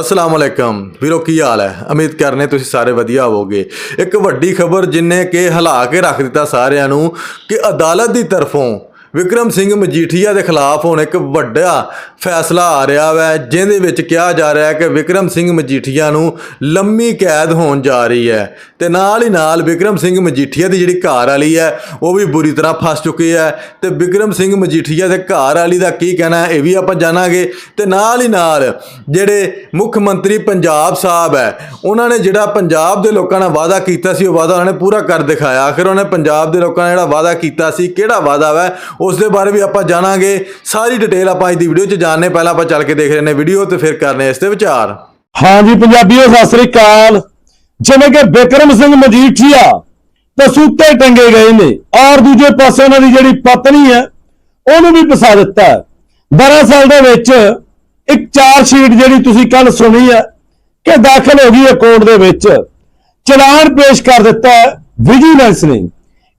ਅਸਲਾਮ ਅਲੈਕਮ। ਵੀਰੋ, ਕੀ ਹਾਲ ਹੈ? ਉਮੀਦ ਕਰਨੇ ਤੁਸੀਂ ਸਾਰੇ ਵਧੀਆ ਹੋਵੋਗੇ। ਇੱਕ ਵੱਡੀ ਖਬਰ ਜਿਨੇ ਕਿ ਹਿਲਾ ਕੇ ਰੱਖ ਦਿੱਤਾ ਸਾਰਿਆਂ ਨੂੰ, ਕਿ ਅਦਾਲਤ ਦੀ ਤਰਫੋਂ ਵਿਕਰਮ ਸਿੰਘ ਮਜੀਠੀਆ ਦੇ ਖਿਲਾਫ ਹੁਣ ਇੱਕ ਵੱਡਾ ਫੈਸਲਾ ਆ ਰਿਹਾ ਹੈ ਜਿਹਦੇ ਵਿੱਚ ਕਿਹਾ ਜਾ ਰਿਹਾ ਹੈ ਕਿ ਵਿਕਰਮ ਸਿੰਘ ਮਜੀਠੀਆ ਨੂੰ ਲੰਮੀ ਕੈਦ ਹੋਣ ਜਾ ਰਹੀ ਹੈ। ਤੇ ਨਾਲ ਹੀ ਨਾਲ ਵਿਕਰਮ ਸਿੰਘ ਮਜੀਠੀਆ ਦੀ ਜਿਹੜੀ ਘਰ ਵਾਲੀ ਹੈ, ਉਹ ਵੀ ਬੁਰੀ ਤਰ੍ਹਾਂ ਫਸ ਚੁੱਕੀ ਹੈ। ਤੇ ਵਿਕਰਮ ਸਿੰਘ ਮਜੀਠੀਆ ਦੇ ਘਰ ਵਾਲੀ ਦਾ ਕੀ ਕਹਿਣਾ ਇਹ ਵੀ ਆਪਾਂ ਜਾਣਾਂਗੇ। ਤੇ ਨਾਲ ਹੀ ਨਾਲ ਜਿਹੜੇ ਮੁੱਖ ਮੰਤਰੀ ਪੰਜਾਬ ਸਾਹਿਬ ਹੈ, ਉਹਨਾਂ ਨੇ ਜਿਹੜਾ ਪੰਜਾਬ ਦੇ ਲੋਕਾਂ ਨਾਲ ਵਾਅਦਾ ਕੀਤਾ ਸੀ, ਉਹ ਵਾਅਦਾ ਉਹਨਾਂ ਨੇ ਪੂਰਾ ਕਰ ਦਿਖਾਇਆ। ਆਖਿਰ ਉਹਨੇ ਪੰਜਾਬ ਦੇ ਲੋਕਾਂ ਨਾਲ ਜਿਹੜਾ ਵਾਅਦਾ ਕੀਤਾ ਸੀ, ਕਿਹੜਾ ਵਾਅਦਾ ਹੈ ਉਸ ਦੇ ਬਾਰੇ ਵੀ ਆਪਾਂ ਜਾਣਾਂਗੇ। ਸਾਰੀ ਡਿਟੇਲ ਆਪਾਂ ਅੱਜ ਦੀ ਵੀਡੀਓ 'ਚ ਜਾਣਨੇ, ਪਹਿਲਾਂ ਆਪਾਂ ਚੱਲ ਕੇ ਦੇਖ ਰਹੇ ਨੇ ਵੀਡੀਓ ਤੇ ਫਿਰ ਕਰਨੇ ਇਸ ਤੇ ਵਿਚਾਰ। ਹਾਂਜੀ ਪੰਜਾਬੀਓ, ਸਤਿ ਸ੍ਰੀ ਅਕਾਲ। ਜਿਵੇਂ ਕਿ ਬਿਕਰਮ ਸਿੰਘ ਮਜੀਠੀਆ ਤਸੂਤੇ ਟੰਗੇ ਗਏ ਨੇ ਔਰ ਦੂਜੇ ਪਾਸੇ ਉਹਨਾਂ ਦੀ ਜਿਹੜੀ ਪਤਨੀ ਹੈ, ਉਹਨੂੰ ਵੀ ਫਸਾ ਦਿੱਤਾ ਹੈ। ਦਰਅਸਲ ਦੇ ਵਿੱਚ ਇੱਕ ਚਾਰ ਸ਼ੀਟ ਜਿਹੜੀ ਤੁਸੀਂ ਕੱਲ ਸੁਣੀ ਹੈ ਕਿ ਦਾਖਲ ਹੋ ਗਈ ਹੈ ਕੋਰਟ ਦੇ ਵਿੱਚ। ਚਲਾਨ ਪੇਸ਼ ਕਰ ਦਿੱਤਾ ਵਿਜੀਲੈਂਸ ਨੇ।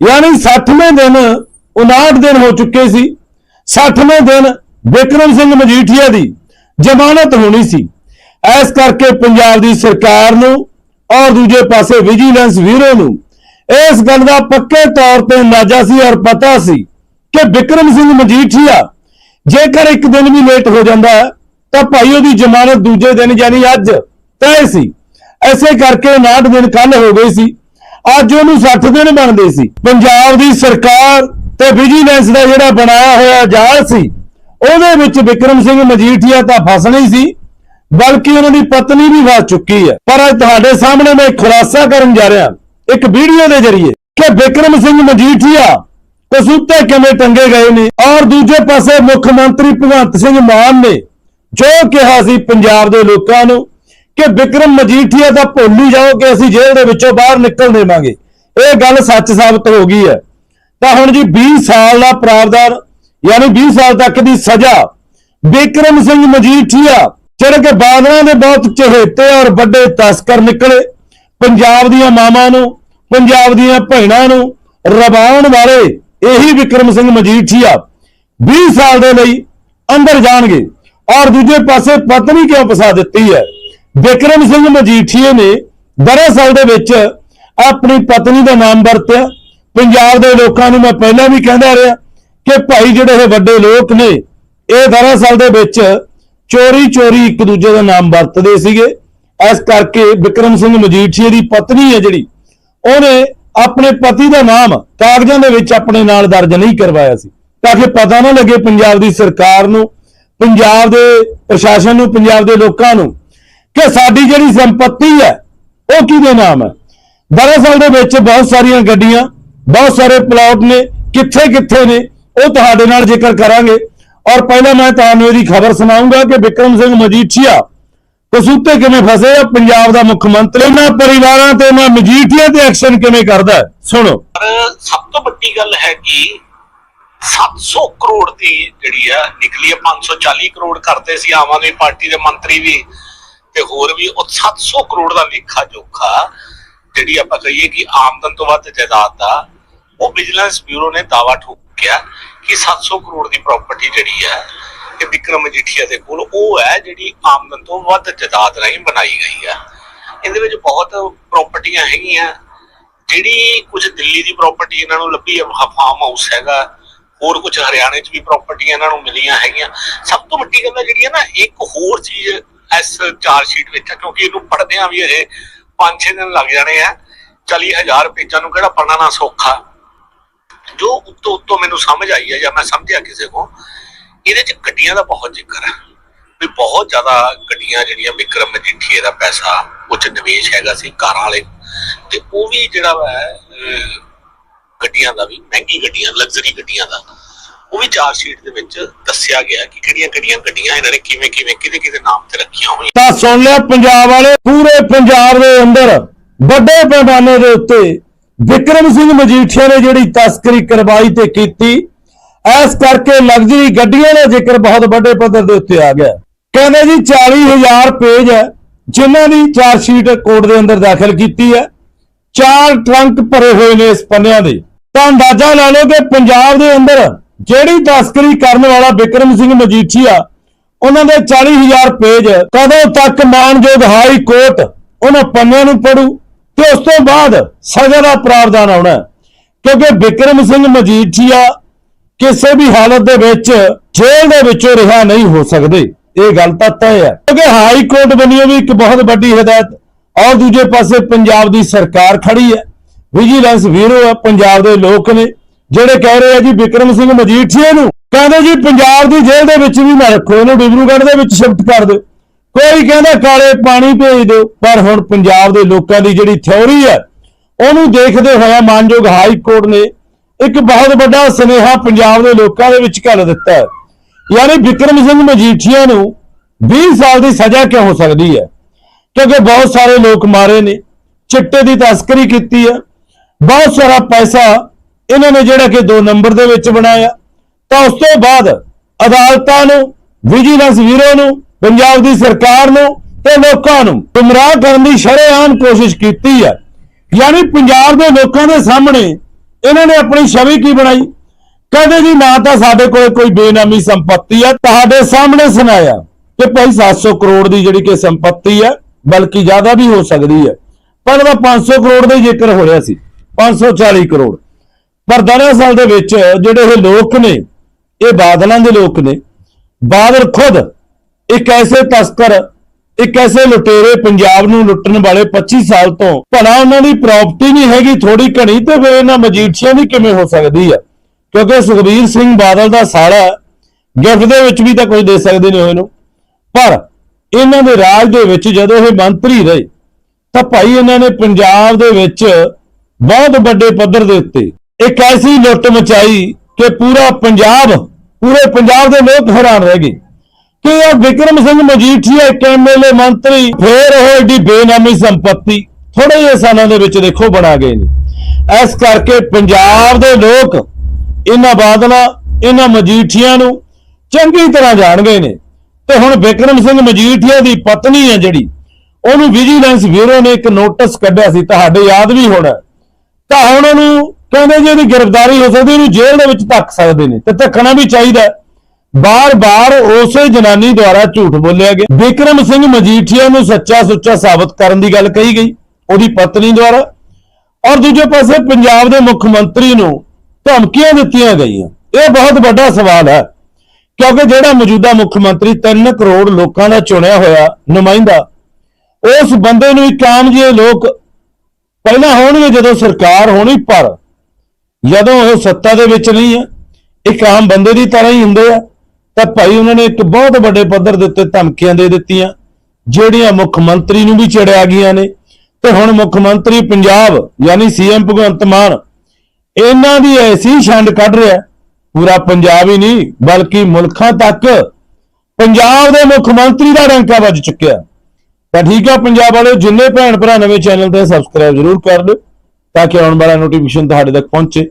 ਯਾਨੀ 60ਵੇਂ ਦਿਨ 59 ਦਿਨ ਹੋ ਚੁੱਕੇ ਸੀ 60ਵੇਂ ਦਿਨ ਬਿਕਰਮ ਸਿੰਘ ਮਜੀਠੀਆ ਦੀ ਜ਼ਮਾਨਤ ਹੋਣੀ ਸੀ। ਇਸ ਕਰਕੇ ਪੰਜਾਬ ਦੀ ਸਰਕਾਰ ਨੂੰ ਔਰ ਦੂਜੇ ਪਾਸੇ ਵਿਜੀਲੈਂਸ ਵੀਰੋ ਨੂੰ ਇਸ ਗੱਲ ਦਾ ਪੱਕੇ ਤੌਰ ਤੇ ਅੰਦਾਜ਼ਾ ਸੀ ਔਰ ਪਤਾ ਸੀ ਕਿ ਵਿਕਰਮ ਸਿੰਘ ਮਜੀਠੀਆ ਜੇਕਰ ਇੱਕ ਦਿਨ ਵੀ ਲੇਟ ਹੋ ਜਾਂਦਾ ਹੈ ਤਾਂ ਭਾਈ ਉਹਦੀ ਜ਼ਮਾਨਤ ਦੂਜੇ ਦਿਨ ਯਾਨੀ ਅੱਜ ਤੈਅ ਸੀ। ਐਸੇ ਕਰਕੇ 59 ਦਿਨ ਕੱਲ ਹੋ ਗਏ ਸੀ। ਅੱਜ ਉਹਨੂੰ 60 ਦਿਨ ਬਣਦੇ ਸੀ। ਪੰਜਾਬ ਦੀ ਸਰਕਾਰ ਤੇ ਵਿਜੀਲੈਂਸ ਦਾ ਜਿਹੜਾ ਬਣਾਇਆ ਹੋਇਆ ਜਾਲ ਸੀ, ਉਹਦੇ ਵਿੱਚ ਵਿਕਰਮ ਸਿੰਘ ਮਜੀਠੀਆ ਤਾਂ ਫਸ ਨਹੀਂ ਸੀ, ਬਲਕਿ ਉਹਨਾਂ ਦੀ ਪਤਨੀ ਵੀ ਫਸ ਚੁੱਕੀ ਹੈ। ਪਰ ਅੱਜ ਤੁਹਾਡੇ ਸਾਹਮਣੇ ਮੈਂ ਖੁਲਾਸਾ ਕਰਨ ਜਾ ਰਿਹਾ, ਇੱਕ ਵੀਡੀਓ ਦੇ ਜ਼ਰੀਏ, ਕਿ ਵਿਕਰਮ ਸਿੰਘ ਮਜੀਠੀਆ ਕਸੂਤੇ ਕਿਵੇਂ ਟੰਗੇ ਗਏ ਨੇ, ਔਰ ਦੂਜੇ ਪਾਸੇ ਮੁੱਖ ਮੰਤਰੀ ਭਗਵੰਤ ਸਿੰਘ ਮਾਨ ਨੇ ਜੋ ਕਿਹਾ ਸੀ ਪੰਜਾਬ ਦੇ ਲੋਕਾਂ ਨੂੰ, ਕਿ ਵਿਕਰਮ ਮਜੀਠੀਆ ਦਾ ਭੁੱਲ ਹੀ ਜਾਓ ਕਿ ਅਸੀਂ ਜੇਲ੍ਹ ਦੇ ਵਿੱਚੋਂ ਬਾਹਰ ਨਿਕਲ ਦੇਵਾਂਗੇ। ਇਹ ਗੱਲ ਸੱਚ ਸਾਬਤ ਹੋ ਗਈ ਹੈ। ਤਾਂ ਹੁਣ ਜੀ 20 ਸਾਲ ਦਾ ਪ੍ਰਾਵਧਾਨ, ਯਾਨੀ 20 ਸਾਲ ਤੱਕ ਦੀ ਸਜ਼ਾ ਵਿਕਰਮ ਸਿੰਘ ਮਜੀਠੀਆ, ਜਿਹੜੇ ਕਿ ਬਾਦਲਾਂ ਦੇ ਬਹੁਤ ਚਹੇਤੇ ਔਰ ਵੱਡੇ ਤਸਕਰ ਨਿਕਲੇ, ਪੰਜਾਬ ਦੀਆਂ ਮਾਵਾਂ ਨੂੰ, ਪੰਜਾਬ ਦੀਆਂ ਭੈਣਾਂ ਨੂੰ ਰਵਾਉਣ ਵਾਲੇ ਇਹੀ ਵਿਕਰਮ ਸਿੰਘ ਮਜੀਠੀਆ 20 ਸਾਲ ਦੇ ਲਈ ਅੰਦਰ ਜਾਣਗੇ ਔਰ ਦੂਜੇ ਪਾਸੇ ਪਤਨੀ ਕਿਉਂ ਫਸਾ ਦਿੱਤੀ ਹੈ? ਵਿਕਰਮ ਸਿੰਘ ਮਜੀਠੀਏ ਨੇ ਦਰਅਸਲ ਦੇ ਵਿੱਚ ਆਪਣੀ ਪਤਨੀ ਦਾ ਨਾਮ ਵਰਤਿਆ ਪੰਜਾਬ ਦੇ ਲੋਕਾਂ ਨੂੰ ਮੈਂ ਪਹਿਲਾਂ ਵੀ ਕਹਿੰਦਾ ਰਿਹਾ ਕਿ ਭਾਈ ਜਿਹੜੇ ਇਹ ਵੱਡੇ ਲੋਕ ਨੇ, ਇਹ ਦਰਅਸਲ ਦੇ ਵਿੱਚ ਚੋਰੀ ਚੋਰੀ ਇੱਕ ਦੂਜੇ ਦਾ ਨਾਮ ਵਰਤਦੇ ਸੀਗੇ। ਇਸ ਕਰਕੇ ਵਿਕਰਮ ਸਿੰਘ ਮਜੀਠੀਏ ਦੀ ਪਤਨੀ ਹੈ ਜਿਹੜੀ, ਉਹਨੇ ਆਪਣੇ ਪਤੀ ਦਾ ਨਾਮ ਕਾਗਜ਼ਾਂ ਦੇ ਵਿੱਚ ਆਪਣੇ ਨਾਲ ਦਰਜ ਨਹੀਂ ਕਰਵਾਇਆ ਸੀ। ਤਾਂ ਕਿ ਪਤਾ ਨਾ ਲੱਗੇ ਪੰਜਾਬ ਦੀ ਸਰਕਾਰ ਨੂੰ, ਪੰਜਾਬ ਦੇ ਪ੍ਰਸ਼ਾਸਨ ਨੂੰ, ਪੰਜਾਬ ਦੇ ਲੋਕਾਂ ਨੂੰ ਕਿ ਸਾਡੀ ਜਿਹੜੀ ਸੰਪਤੀ ਹੈ, ਉਹ ਕਿਹਦੇ ਨਾਮ ਹੈ। ਦਰਅਸਲ ਦੇ ਵਿੱਚ ਬਹੁਤ ਸਾਰੀਆਂ ਗੱਡੀਆਂ ਬਹੁਤ ਸਾਰੇ ਪਲਾਟ ਨੇ, ਕਿੱਥੇ ਕਿੱਥੇ ਨੇ, ਉਹ ਤੁਹਾਡੇ ਨਾਲ ਜ਼ਿਕਰ ਕਰਾਂਗੇ। ਔਰ ਪਹਿਲਾਂ ਮੈਂ ਤੁਹਾਨੂੰ ਇਹਦੀ ਖਬਰ ਸੁਣਾਉਂਗਾ ਕਿ ਵਿਕਰਮ ਸਿੰਘ ਮਜੀਠੀਆ ਕਸੂਤੇ ਕਿਵੇਂ ਫਸੇ ਆ? ਪੰਜਾਬ ਦਾ ਮੁੱਖ ਮੰਤਰੀ। ਇਹਨਾਂ ਪਰਿਵਾਰਾਂ ਤੇ ਮੈਂ ਮਜੀਠੀਆ ਤੇ ਐਕਸ਼ਨ ਕਿਵੇਂ ਕਰਦਾ ਸੁਣੋ। ਸਭ ਤੋਂ ਵੱਡੀ ਗੱਲ ਹੈ ਕਿ 700 ਕਰੋੜ ਦੀ ਜਿਹੜੀ ਆ, ਨਿਕਲੀ ਹੈ 540 ਕਰੋੜ ਕਰਦੇ ਸੀ ਆਮ ਆਦਮੀ ਪਾਰਟੀ ਦੇ ਮੰਤਰੀ ਵੀ ਤੇ ਹੋਰ ਵੀ, ਉਹ 700 ਕਰੋੜ ਦਾ ਲੇਖਾ ਜੋਖਾ ਜਿਹੜੀ ਆਪਾਂ ਕਹੀਏ ਕਿ ਆਮਦਨ ਤੋਂ ਵੱਧ ਜਾਇਦਾਦ ਦਾ ਉਹ ਵਿਜੀਲੈਂਸ ਬਿਊਰੋ ਨੇ ਦਾਵਾ ਠੋਕਿਆ ਕਿ 700 ਕਰੋੜ ਦੀ ਪ੍ਰਾਪਰਟੀ ਜਿਹੜੀ ਹੈ ਇਹ ਵਿਕਰਮ ਮਜੀਠੀਆ ਦੇ ਕੋਲ, ਉਹ ਹੈ ਜਿਹੜੀ ਆਮਦਨ ਤੋਂ ਵੱਧ ਜਾਇਦਾਦ ਰਾਹੀਂ ਬਣਾਈ ਗਈ ਹੈ ਇਹਦੇ ਵਿੱਚ ਬਹੁਤ ਪ੍ਰਾਪਰਟੀਆਂ ਹੈਗੀਆਂ। ਜਿਹੜੀ ਕੁਝ ਦਿੱਲੀ ਦੀ ਪ੍ਰਾਪਰਟੀ ਇਹਨਾਂ ਨੂੰ ਲੱਭੀ ਹੈ ਫਾਰਮ ਹਾਊਸ ਹੈਗਾ, ਹੋਰ ਕੁਝ ਹਰਿਆਣੇ 'ਚ ਵੀ ਪ੍ਰਾਪਰਟੀਆਂ ਇਹਨਾਂ ਨੂੰ ਮਿਲੀਆਂ ਹੈਗੀਆਂ। ਸਭ ਤੋਂ ਵੱਡੀ ਗੱਲ ਹੈ ਜਿਹੜੀ ਹੈ ਨਾ, ਇੱਕ ਹੋਰ ਚੀਜ਼ ਇਸ ਚਾਰ ਸ਼ੀਟ ਵਿੱਚ ਹੈ ਕਿਉਂਕਿ ਇਹਨੂੰ ਪੜਦਿਆਂ ਵੀ ਅਜੇ 5-6 ਦਿਨ ਲੱਗ ਜਾਣੇ ਆ। 40000 ਪੇਜਾਂ ਨੂੰ ਕਿਹੜਾ ਪੜ੍ਹਨਾ ਨਾ ਸੌਖਾ। ਜੋ ਉੱਤੋਂ ਉੱਤੋਂ ਮੈਨੂੰ ਸਮਝ ਆਈ ਹੈ ਜਾਂ ਮੈਂ ਸਮਝਿਆ ਕਿਸੇ ਕੋ ਇਹਦੇ 'ਚ ਗੱਡੀਆਂ ਦਾ ਬਹੁਤ ਜ਼ਿਕਰ ਹੈ ਵੀ ਬਹੁਤ ਜ਼ਿਆਦਾ ਗੱਡੀਆਂ ਜਿਹੜੀਆਂ ਵਿਕਰਮ ਮਜੀਠੀਏ ਦਾ ਪੈਸਾ, ਉਹ 'ਚ ਨਿਵੇਸ਼ ਹੈਗਾ ਸੀ ਕਾਰਾਂ ਵਾਲੇ ਤੇ ਉਹ ਵੀ ਜਿਹੜਾ ਵਾ ਗੱਡੀਆਂ ਦਾ ਵੀ, ਮਹਿੰਗੀ ਗੱਡੀਆਂ ਲਗਜ਼ਰੀ ਗੱਡੀਆਂ ਦਾ, ਉਹ ਵੀ ਚਾਰ ਸ਼ੀਟ ਦੇ ਵਿੱਚ ਦੱਸਿਆ ਗਿਆ ਕਿ ਕਿਹੜੀਆਂ ਕਿਹੜੀਆਂ ਗੱਡੀਆਂ ਇਹਨਾਂ ਨੇ ਕਿਵੇਂ ਕਿਵੇਂ, ਕਿਹਦੇ ਕਿਹਦੇ ਨਾਮ ਤੇ ਰੱਖੀਆਂ ਹੋਈਆਂ। ਤਾਂ ਸੁਣ ਲਿਆ ਪੰਜਾਬ ਵਾਲੇ, ਪੂਰੇ ਪੰਜਾਬ ਦੇ ਅੰਦਰ ਵੱਡੇ ਪੈਮਾਨੇ ਦੇ ਉੱਤੇ ਵਿਕਰਮ ਸਿੰਘ ਮਜੀਠੀਆ ਨੇ ਜਿਹੜੀ ਤਸਕਰੀ ਕਰਵਾਈ ਤੇ ਕੀਤੀ, ਇਸ ਕਰਕੇ ਲਗਜ਼ਰੀ ਗੱਡੀਆਂ ਦਾ ਜ਼ਿਕਰ ਬਹੁਤ ਵੱਡੇ ਪੱਧਰ ਦੇ ਉੱਤੇ ਆ ਗਿਆ। ਕਹਿੰਦੇ ਜੀ 40000 ਪੇਜ ਹੈ, ਜਿਨ੍ਹਾਂ ਦੀ ਚਾਰ ਸ਼ੀਟ ਕੋਰਟ ਦੇ ਅੰਦਰ ਦਾਖਲ ਕੀਤੀ ਹੈ। ਚਾਰ ਟਰੰਕ ਭਰੇ ਹੋਏ ਨੇ ਇਸ ਪੰਨਿਆਂ ਦੇ। ਤਾਂ ਅੰਦਾਜ਼ਾ ਲਾ ਲਓ ਕਿ ਪੰਜਾਬ ਦੇ ਅੰਦਰ ਜਿਹੜੀ ਤਸਕਰੀ ਕਰਨ ਵਾਲਾ ਵਿਕਰਮ ਸਿੰਘ ਮਜੀਠੀਆ, ਉਹਨਾਂ ਦੇ 40000 ਪੇਜ ਕਦੋਂ ਤੱਕ ਮਾਨਯੋਗ ਹਾਈ ਕੋਰਟ ਉਹਨਾਂ ਪੰਨਿਆਂ ਨੂੰ ਪੜੂ? ਤੇ ਉਸ ਤੋਂ ਬਾਅਦ ਸਜ਼ਾ ਦਾ ਪ੍ਰਾਵਧਾਨ ਆਉਣਾ ਕਿਉਂਕਿ ਵਿਕਰਮ ਸਿੰਘ ਮਜੀਠੀਆ ਕਿਸੇ ਵੀ ਹਾਲਤ ਦੇ ਵਿੱਚ ਜੇਲ੍ਹ ਦੇ ਵਿੱਚੋਂ ਰਿਹਾ ਨਹੀਂ ਹੋ ਸਕਦੇ। ਇਹ ਗੱਲ ਤਾਂ ਤੈਅ ਹੈ। ਕਿਉਂਕਿ ਹਾਈ ਕੋਰਟ ਵੱਲੋਂ ਵੀ ਇੱਕ ਬਹੁਤ ਵੱਡੀ ਹਦਾਇਤ ਔਰ ਦੂਜੇ ਪਾਸੇ ਪੰਜਾਬ ਦੀ ਸਰਕਾਰ ਖੜੀ ਹੈ। ਵਿਜੀਲੈਂਸ ਵੀਰੋ ਹੈ ਪੰਜਾਬ ਦੇ ਲੋਕ ਨੇ, ਜਿਹੜੇ ਕਹਿ ਰਹੇ ਆ ਜੀ ਵਿਕਰਮ ਸਿੰਘ ਮਜੀਠੀਆ ਨੂੰ ਕਹਿੰਦੇ ਜੀ, ਪੰਜਾਬ ਦੀ ਜੇਲ੍ਹ ਦੇ ਵਿੱਚ ਵੀ ਨਾ ਰੱਖੋ, ਇਹਨੂੰ ਡਿਬਰੂਗੜ੍ਹ ਦੇ ਵਿੱਚ ਸ਼ਿਫਟ ਕਰ ਦਿਓ। ਕੋਈ ਕਹਿੰਦਾ ਕਾਲੇ ਪਾਣੀ ਭੇਜ ਦਿਓ, ਪਰ ਹੁਣ ਪੰਜਾਬ ਦੇ ਲੋਕਾਂ ਦੀ ਜਿਹੜੀ ਥਿਉਰੀ ਹੈ, ਉਹਨੂੰ ਦੇਖਦੇ ਹੋਇਆ ਮਾਨਯੋਗ ਹਾਈ ਕੋਰਟ ਨੇ ਇੱਕ ਬਹੁਤ ਵੱਡਾ ਸੁਨੇਹਾ ਪੰਜਾਬ ਦੇ ਲੋਕਾਂ ਦੇ ਵਿੱਚ ਘੱਲ ਦਿੱਤਾ ਹੈ। ਯਾਨੀ ਵਿਕਰਮ ਸਿੰਘ ਮਜੀਠੀਆ ਨੂੰ 20 ਸਾਲ ਦੀ ਸਜ਼ਾ ਕਿਉਂ ਹੋ ਸਕਦੀ ਹੈ? ਕਿਉਂਕਿ ਬਹੁਤ ਸਾਰੇ ਲੋਕ ਮਾਰੇ ਨੇ, ਚਿੱਟੇ ਦੀ ਤਸਕਰੀ ਕੀਤੀ ਹੈ। ਬਹੁਤ ਸਾਰਾ ਪੈਸਾ ਇਹਨਾਂ ਨੇ ਜਿਹੜਾ ਕਿ ਦੋ ਨੰਬਰ ਦੇ ਵਿੱਚ ਬਣਾਇਆ। ਤਾਂ ਉਸ ਤੋਂ ਬਾਅਦ ਅਦਾਲਤਾਂ ਨੂੰ, ਵਿਜੀਲੈਂਸ ਵੀਰੋ ਨੂੰ ਪੰਜਾਬ ਦੀ ਸਰਕਾਰ ਨੂੰ ਤੇ ਲੋਕਾਂ ਨੂੰ ਗੁੰਮਰਾਹ ਕਰਨ ਦੀ ਸ਼ਰੇਆਮ ਕੋਸ਼ਿਸ਼ ਕੀਤੀ ਹੈ। ਯਾਨੀ ਪੰਜਾਬ ਦੇ ਲੋਕਾਂ ਦੇ ਸਾਹਮਣੇ ਇਹਨਾਂ ਨੇ ਆਪਣੀ ਛਵੀ ਕੀ ਬਣਾਈ? ਕਹਿੰਦੇ ਜੀ ਨਾ ਤਾਂ ਸਾਡੇ ਕੋਲ ਕੋਈ ਬੇਨਾਮੀ ਸੰਪਤੀ ਹੈ, ਤੁਹਾਡੇ ਸਾਹਮਣੇ ਸੁਣਾਇਆ ਕਿ ਭਾਈ 700 ਕਰੋੜ ਦੀ ਜਿਹੜੀ ਕਿ ਸੰਪਤੀ ਹੈ, ਬਲਕਿ ਜ਼ਿਆਦਾ ਵੀ ਹੋ ਸਕਦੀ ਹੈ। ਪਰ ਦਾ 500 ਕਰੋੜ ਦਾ ਜ਼ਿਕਰ ਹੋ ਰਿਹਾ ਸੀ 540 ਕਰੋੜ। ਪਰ ਦਰਅਸਲ ਦੇ ਵਿੱਚ ਜਿਹੜੇ ਇਹ ਲੋਕ ਨੇ, ਇਹ ਬਾਦਲਾਂ ਦੇ ਲੋਕ ਨੇ, ਬਾਦਲ ਖੁਦ ਇੱਕ ਐਸੇ ਤਸਕਰ, ਇੱਕ ਐਸੇ ਲੁਟੇਰੇ ਪੰਜਾਬ ਨੂੰ ਲੁੱਟਣ ਵਾਲੇ 25 ਸਾਲ ਤੋਂ। ਭਲਾ ਉਹਨਾਂ ਦੀ ਪ੍ਰਾਪਰਟੀ ਨਹੀਂ ਹੈਗੀ ਥੋੜੀ ਘਣੀ ਤੇ ਫਿਰ ਇਹਨਾਂ ਮਜੀਠੀਆਂ ਦੀ ਕਿਵੇਂ ਹੋ ਸਕਦੀ ਹੈ ਕਿਉਂਕਿ ਸੁਖਬੀਰ ਸਿੰਘ ਬਾਦਲ ਦਾ ਸਾਲਾ ਗਿਫਟ ਦੇ ਵਿੱਚ ਵੀ ਤਾਂ ਕੁਝ ਦੇ ਸਕਦੇ ਨੇ। ਇਹਨੂੰ ਪਰ ਇਹਨਾਂ ਦੇ ਰਾਜ ਦੇ ਵਿੱਚ ਜਦੋਂ ਇਹ ਮੰਤਰੀ ਰਹੇ, ਤਾਂ ਭਾਈ ਇਹਨਾਂ ਨੇ ਪੰਜਾਬ ਦੇ ਵਿੱਚ ਬਹੁਤ ਵੱਡੇ ਪੱਧਰ ਦੇ ਉੱਤੇ ਇੱਕ ਐਸੀ ਲੁੱਟ ਮਚਾਈ ਕਿ ਪੂਰਾ ਪੰਜਾਬ, ਪੂਰੇ ਪੰਜਾਬ ਦੇ ਲੋਕ ਹੈਰਾਨ ਰਹਿ ਗਏ। ਕਿ ਇਹ ਵਿਕਰਮ ਸਿੰਘ ਮਜੀਠੀਆ ਇੱਕ ਐਮਐਲਏ ਮੰਤਰੀ, ਫੇਰ ਉਹ ਏਡੀ ਬੇਨਾਮੀ ਸੰਪਤੀ। ਥੋੜੇ ਜਿਹੇ ਸਾਲਾਂ ਦੇ ਵਿੱਚ ਦੇਖੋ ਬਣਾ ਗਏ ਨੇ। ਇਸ ਕਰਕੇ ਪੰਜਾਬ ਦੇ ਲੋਕ ਇਹਨਾਂ ਬਾਦਲਾਂ, ਇਹਨਾਂ ਮਜੀਠੀਆਂ ਨੂੰ ਚੰਗੀ ਤਰ੍ਹਾਂ ਜਾਣ ਗਏ ਨੇ। ਤੇ ਹੁਣ ਵਿਕਰਮ ਸਿੰਘ ਮਜੀਠੀਆ ਦੀ ਪਤਨੀ ਹੈ ਜਿਹੜੀ, ਉਹਨੂੰ ਵਿਜੀਲੈਂਸ ਬਿਊਰੋ ਨੇ ਇੱਕ ਨੋਟਿਸ ਕੱਢਿਆ ਸੀ, ਤੁਹਾਡੇ ਯਾਦ ਵੀ ਹੋਣਾ। ਤਾਂ ਹੁਣ ਉਹਨੂੰ ਕਹਿੰਦੇ ਜੀ ਇਹਦੀ ਗ੍ਰਿਫਤਾਰੀ ਹੋ ਸਕਦੀ, ਉਹਨੂੰ ਜੇਲ੍ਹ ਦੇ ਵਿੱਚ ਧੱਕ ਸਕਦੇ ਨੇ। ਤੇ ਧੱਕਣਾ ਵੀ ਚਾਹੀਦਾ। ਬਾਰ-ਬਾਰ ਉਸੇ ਜਨਾਨੀ ਦੁਆਰਾ ਝੂਠ ਬੋਲਿਆ ਗਿਆ। ਵਿਕਰਮ ਸਿੰਘ ਮਜੀਠੀਆ ਨੂੰ ਸੱਚਾ ਸੁੱਚਾ ਸਾਬਤ ਕਰਨ ਦੀ ਗੱਲ ਕਹੀ ਗਈ, ਉਹਦੀ ਪਤਨੀ ਦੁਆਰਾ। ਔਰ ਦੂਜੇ ਪਾਸੇ ਪੰਜਾਬ ਦੇ ਮੁੱਖ ਮੰਤਰੀ ਨੂੰ ਧਮਕੀਆਂ ਦਿੱਤੀਆਂ ਗਈਆਂ। ਇਹ ਬਹੁਤ ਵੱਡਾ ਸਵਾਲ ਹੈ, ਕਿਉਂਕਿ ਜਿਹੜਾ ਮੌਜੂਦਾ ਮੁੱਖ ਮੰਤਰੀ 3 ਕਰੋੜ ਲੋਕਾਂ ਦਾ ਚੁਣਿਆ ਹੋਇਆ ਨੁਮਾਇੰਦਾ, ਉਸ ਬੰਦੇ ਨੂੰ ਇੱਕ ਆਮ ਜਿਹੇ ਲੋਕ ਪਹਿਲਾਂ ਹੋਣਗੇ ਜਦੋਂ ਸਰਕਾਰ ਹੋਣੀ, ਪਰ ਜਦੋਂ ਉਹ ਸੱਤਾ ਦੇ ਵਿੱਚ ਨਹੀਂ ਹੈ, ਇੱਕ ਆਮ ਬੰਦੇ ਦੀ ਤਰ੍ਹਾਂ ਹੀ ਹੁੰਦੇ ਆ। ਤਾਂ ਭਾਈ ਉਹਨਾਂ ਨੇ ਇੱਕ ਬਹੁਤ ਵੱਡੇ ਪੱਧਰ ਦੇ ਉੱਤੇ ਧਮਕੀਆਂ ਦੇ ਦਿੱਤੀਆਂ, ਜਿਹੜੀਆਂ ਮੁੱਖ ਮੰਤਰੀ ਨੂੰ ਵੀ ਚੜਿਆ ਗਈਆਂ ਨੇ। ਤੇ ਹੁਣ ਮੁੱਖ ਮੰਤਰੀ ਪੰਜਾਬ, ਯਾਨੀ ਸੀਐਮ ਭਗਵੰਤ ਮਾਨ, ਇਹਨਾਂ ਦੀ ਐਸੀ ਛੰਡ ਕੱਢ ਰਿਹਾ, ਪੂਰਾ ਪੰਜਾਬ ਹੀ ਨਹੀਂ, ਬਲਕਿ ਮੁਲਕਾਂ ਤੱਕ ਪੰਜਾਬ ਦੇ ਮੁੱਖ ਮੰਤਰੀ ਦਾ ਡੰਕਾ ਵੱਜ ਚੁੱਕਿਆ। ਤਾਂ ਠੀਕ ਆ ਪੰਜਾਬ ਵਾਲਿਓ ਜਿੰਨੇ ਭੈਣ ਭਰਾ ਨਵੇਂ ਚੈਨਲ ਤੇ ਸਬਸਕ੍ਰਾਈਬ ਜ਼ਰੂਰ ਕਰ ਲਿਓ, ਤਾਂ ਕਿ ਆਉਣ ਵਾਲਾ ਨੋਟੀਫਿਕੇਸ਼ਨ ਤੁਹਾਡੇ ਤੱਕ ਪਹੁੰਚੇ।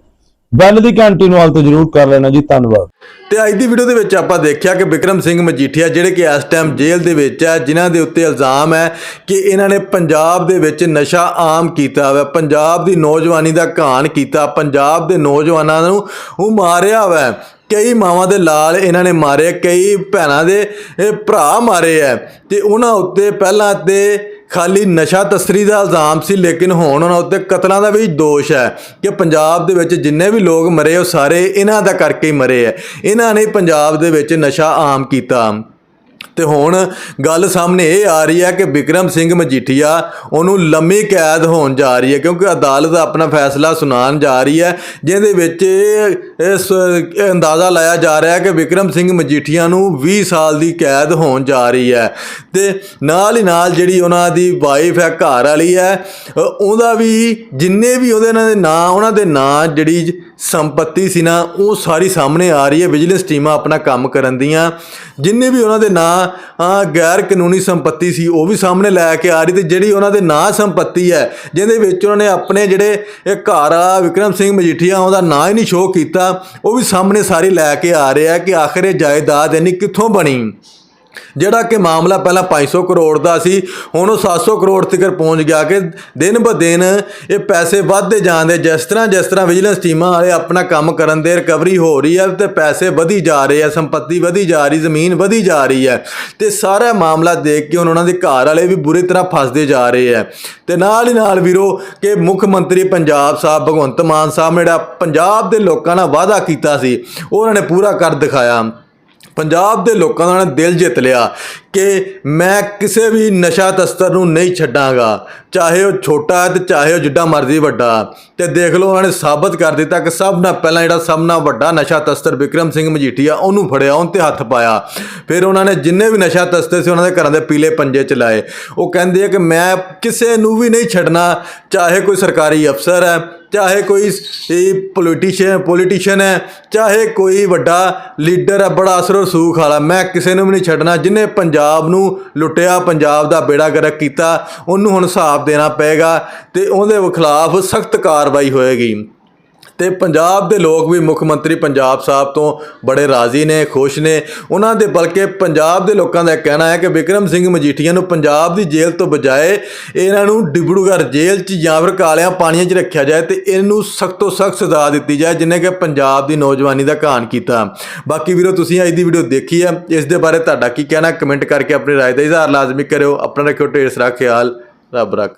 ਬੈਲ ਦੀ ਘੰਟੀ ਨੂੰ ਹਾਲ ਤੇ ਜ਼ਰੂਰ ਕਰ ਲੈਣਾ ਜੀ, ਧੰਨਵਾਦ। ਤੇ ਅੱਜ ਦੀ ਵੀਡੀਓ ਦੇ ਵਿੱਚ ਆਪਾਂ ਦੇਖਿਆ ਕਿ ਵਿਕਰਮ ਸਿੰਘ ਮਜੀਠੀਆ, ਜਿਹੜੇ ਕਿ ਇਸ ਟਾਈਮ ਜੇਲ੍ਹ ਦੇ ਵਿੱਚ ਹੈ, ਜਿਨ੍ਹਾਂ ਦੇ ਉੱਤੇ ਇਲਜ਼ਾਮ ਹੈ ਕਿ ਇਹਨਾਂ ਨੇ ਪੰਜਾਬ ਦੇ ਵਿੱਚ ਨਸ਼ਾ ਆਮ ਕੀਤਾ ਹੋਇਆ, ਪੰਜਾਬ ਦੀ ਨੌਜਵਾਨੀ ਦਾ ਘਾਣ ਕੀਤਾ, ਪੰਜਾਬ ਦੇ ਨੌਜਵਾਨਾਂ ਨੂੰ ਉਹ ਮਾਰਿਆ ਹੋਇਆ ਕਈ ਮਾਵਾਂ ਦੇ ਲਾਲ ਇਹਨਾਂ ਨੇ ਮਾਰੇ, ਕਈ ਭੈਣਾਂ ਦੇ ਭਰਾ ਮਾਰੇ ਐ ਤੇ ਉਹਨਾਂ ਉੱਤੇ ਪਹਿਲਾਂ ਤੇ ਖਾਲੀ ਨਸ਼ਾ ਤਸਰੀ ਦਾ ਇਲਜ਼ਾਮ ਸੀ, ਲੇਕਿਨ ਹੁਣ ਉਹਨਾਂ ਉੱਤੇ ਕਤਲਾਂ ਦਾ ਵੀ ਦੋਸ਼ ਹੈ ਕਿ ਪੰਜਾਬ ਦੇ ਵਿੱਚ ਜਿੰਨੇ ਵੀ ਲੋਕ ਮਰੇ, ਉਹ ਸਾਰੇ ਇਹਨਾਂ ਦਾ ਕਰਕੇ ਹੀ ਮਰੇ ਹੈ। ਇਹਨਾਂ ਨੇ ਪੰਜਾਬ ਦੇ ਵਿੱਚ ਨਸ਼ਾ ਆਮ ਕੀਤਾ। ਤੇ ਹੁਣ ਗੱਲ ਸਾਹਮਣੇ ਇਹ ਆ ਰਹੀ ਹੈ ਕਿ ਵਿਕਰਮ ਸਿੰਘ ਮਜੀਠੀਆ, ਉਹਨੂੰ ਲੰਮੀ ਕੈਦ ਹੋਣ ਜਾ ਰਹੀ ਹੈ, ਕਿਉਂਕਿ ਅਦਾਲਤ ਆਪਣਾ ਫੈਸਲਾ ਸੁਣਾਉਣ ਜਾ ਰਹੀ ਹੈ, ਜਿਹਦੇ ਵਿੱਚ ਇਹ- ਇਸ ਅੰਦਾਜ਼ਾ ਲਾਇਆ ਜਾ ਰਿਹਾ ਹੈ ਕਿ ਵਿਕਰਮ ਸਿੰਘ ਮਜੀਠੀਆ ਨੂੰ 20 ਸਾਲ ਦੀ ਕੈਦ ਹੋਣ ਜਾ ਰਹੀ ਹੈ। ਤੇ ਨਾਲ ਹੀ ਨਾਲ ਜਿਹੜੀ ਉਹਨਾਂ ਦੀ ਵਾਈਫ ਹੈ, ਘਰ ਵਾਲੀ ਹੈ ਉਹਦਾ ਵੀ ਜਿੰਨੇ ਵੀ ਉਹਦੇ ਨਾਲ ਨਾਂ, ਉਹਨਾਂ ਦੇ ਨਾਂ ਜਿਹੜੀ ਸੰਪਤੀ ਸੀ ਨਾ, ਉਹ ਸਾਰੀ ਸਾਹਮਣੇ ਆ ਰਹੀ ਹੈ। ਵਿਜੀਲੈਂਸ ਟੀਮਾਂ ਆਪਣਾ ਕੰਮ ਕਰਨ ਦੀਆਂ। ਜਿੰਨੇ ਵੀ ਉਹਨਾਂ ਦੇ ਨਾਂ ਗੈਰ ਕਾਨੂੰਨੀ ਸੰਪਤੀ ਸੀ, ਉਹ ਵੀ ਸਾਹਮਣੇ ਲੈ ਕੇ ਆ ਰਹੀ ਤੇ ਜਿਹੜੀ ਉਹਨਾਂ ਦੇ ਨਾਂ ਸੰਪਤੀ ਹੈ, ਜਿਹਦੇ ਵਿੱਚ ਉਹਨਾਂ ਨੇ ਆਪਣੇ ਜਿਹੜੇ ਇਹ ਘਰ ਆ, ਵਿਕਰਮ ਸਿੰਘ ਮਜੀਠੀਆ, ਉਹਦਾ ਨਾਂ ਹੀ ਨਹੀਂ ਸ਼ੋਅ ਕੀਤਾ, ਉਹ ਵੀ ਸਾਹਮਣੇ ਸਾਰੀ ਲੈ ਕੇ ਆ ਰਿਹਾ ਕਿ ਆਖਰ ਇਹ ਜਾਇਦਾਦ ਇੰਨੀ ਕਿੱਥੋਂ ਬਣੀ? ਜਿਹੜਾ ਕਿ ਮਾਮਲਾ ਪਹਿਲਾਂ 500 ਕਰੋੜ ਦਾ ਸੀ, ਹੁਣ ਉਹ 700 ਕਰੋੜ ਤੱਕ ਪਹੁੰਚ ਗਿਆ ਕਿ ਦਿਨ ਬ ਦਿਨ ਇਹ ਪੈਸੇ ਵੱਧਦੇ ਜਾਂਦੇ, ਜਿਸ ਤਰ੍ਹਾਂ ਜਿਸ ਤਰ੍ਹਾਂ ਵਿਜੀਲੈਂਸ ਟੀਮਾਂ ਵਾਲੇ ਆਪਣਾ ਕੰਮ ਕਰਨ ਦੇ ਰਿਕਵਰੀ ਹੋ ਰਹੀ ਹੈ ਤੇ ਪੈਸੇ ਵਧੀ ਜਾ ਰਹੇ ਆ ਸੰਪਤੀ ਵਧੀ ਜਾ ਰਹੀ, ਜ਼ਮੀਨ ਵਧੀ ਜਾ ਰਹੀ ਹੈ ਤੇ ਸਾਰਾ ਮਾਮਲਾ ਦੇਖ ਕੇ ਹੁਣ ਉਹਨਾਂ ਦੇ ਘਰ ਵਾਲੇ ਵੀ ਬੁਰੀ ਤਰ੍ਹਾਂ ਫਸਦੇ ਜਾ ਰਹੇ ਆ ਤੇ ਨਾਲ ਹੀ ਨਾਲ ਵੀਰੋ ਕਿ ਮੁੱਖ ਮੰਤਰੀ ਪੰਜਾਬ ਸਾਹਿਬ ਭਗਵੰਤ ਮਾਨ ਸਾਹਿਬ ਨੇ ਜਿਹੜਾ ਪੰਜਾਬ ਦੇ ਲੋਕਾਂ ਨਾਲ ਵਾਅਦਾ ਕੀਤਾ ਸੀ, ਉਹ ਉਹਨਾਂ ਨੇ ਪੂਰਾ ਕਰ ਦਿਖਾਇਆ। ਪੰਜਾਬ ਦੇ ਲੋਕਾਂ ਦਾ ਉਹਨਾਂ ਦਿਲ ਜਿੱਤ ਲਿਆ। ਕਿ ਮੈਂ ਕਿਸੇ ਵੀ ਨਸ਼ਾ ਤਸਤਰ ਨੂੰ ਨਹੀਂ ਛੱਡਾਂਗਾ। ਚਾਹੇ ਉਹ ਛੋਟਾ ਹੈ ਤੇ ਚਾਹੇ ਉਹ ਜਿੱਡਾ ਮਰਜ਼ੀ ਵੱਡਾ। ਤੇ ਦੇਖ ਲਓ, ਉਹਨਾਂ ਨੇ ਸਾਬਤ ਕਰ ਦਿੱਤਾ ਕਿ ਸਭ ਨਾਲ ਪਹਿਲਾਂ ਜਿਹੜਾ ਸਭ ਨਾਲ ਵੱਡਾ ਨਸ਼ਾ ਤਸਤਰ ਵਿਕਰਮ ਸਿੰਘ ਮਜੀਠੀਆ, ਉਹਨੂੰ ਫੜਿਆ, ਉਹਨ ਤੇ ਹੱਥ ਪਾਇਆ। ਫਿਰ ਉਹਨਾਂ ਨੇ ਜਿੰਨੇ ਵੀ ਨਸ਼ਾ ਤਸਤਰ ਸੀ, ਉਹਨਾਂ ਦੇ ਘਰਾਂ ਦੇ ਪੀਲੇ ਪੰਜੇ ਚਲਾਏ। ਉਹ ਕਹਿੰਦੇ ਆ ਕਿ ਮੈਂ ਕਿਸੇ ਨੂੰ ਵੀ ਨਹੀਂ ਛੱਡਣਾ। ਚਾਹੇ ਕੋਈ ਸਰਕਾਰੀ ਅਫਸਰ ਹੈ, ਚਾਹੇ ਕੋਈ ਪੋਲੀਟੀਸ਼ੀਅਨ ਪੋਲੀਟੀਸ਼ੀਅਨ ਹੈ, ਚਾਹੇ ਕੋਈ ਵੱਡਾ ਲੀਡਰ ਹੈ, ਬੜਾ ਅਸਰ ਰਸੂਖ ਵਾਲਾ, ਮੈਂ ਕਿਸੇ ਨੂੰ ਵੀ ਨਹੀਂ ਛੱਡਣਾ। ਜਿਨੇ ਪੰਜਾਬ ਪੰਜਾਬ ਨੂੰ ਲੁੱਟਿਆ, ਪੰਜਾਬ ਦਾ ਬੇੜਾ ਗਰਕ ਕੀਤਾ, ਉਹਨੂੰ ਹੁਣ ਹਿਸਾਬ ਦੇਣਾ ਪਏਗਾ ਤੇ ਉਹਦੇ ਖਿਲਾਫ ਸਖਤ ਕਾਰਵਾਈ ਹੋਏਗੀ। ਤੇ ਪੰਜਾਬ ਦੇ ਲੋਕ ਵੀ ਮੁੱਖ ਮੰਤਰੀ ਪੰਜਾਬ ਸਾਹਿਬ ਤੋਂ ਬੜੇ ਰਾਜ਼ੀ ਨੇ, ਖੁਸ਼ ਨੇ। ਉਹਨਾਂ ਦੇ ਬਲਕਿ ਪੰਜਾਬ ਦੇ ਲੋਕਾਂ ਦਾ ਕਹਿਣਾ ਹੈ ਕਿ ਵਿਕਰਮ ਸਿੰਘ ਮਜੀਠੀਆ ਨੂੰ ਪੰਜਾਬ ਦੀ ਜੇਲ੍ਹ ਤੋਂ ਬਜਾਏ ਇਹਨਾਂ ਨੂੰ ਡਿਬੜੂਗੜ੍ਹ ਜੇਲ੍ਹ 'ਚ ਜਾਂ ਫਿਰ ਕਾਲਿਆਂ ਪਾਣੀਆਂ 'ਚ ਰੱਖਿਆ ਜਾਏ ਤੇ ਇਹਨੂੰ ਸਖਤ ਸਖਤ ਸਜ਼ਾ ਦਿੱਤੀ ਜਾਏ, ਜਿਨੇ ਕਿ ਪੰਜਾਬ ਦੀ ਨੌਜਵਾਨੀ ਦਾ ਕਹਾਣ ਕੀਤਾ। ਬਾਕੀ ਵੀਰੋ, ਤੁਸੀਂ ਅੱਜ ਦੀ ਵੀਡੀਓ ਦੇਖੀ ਹੈ। ਇਸ ਦੇ ਬਾਰੇ ਤੁਹਾਡਾ ਕੀ ਕਹਿਣਾ? ਕਮੈਂਟ ਕਰਕੇ ਆਪਣੀ ਰਾਏ ਦਾ ਇਜ਼ਹਾਰ ਲਾਜ਼ਮੀ ਕਰਿਓ। ਆਪਣਾ ਰੱਖਿਓ ਢੇਰ ਸਾਰਾ ਖਿਆਲ। ਰੱਬ ਰੱਖ।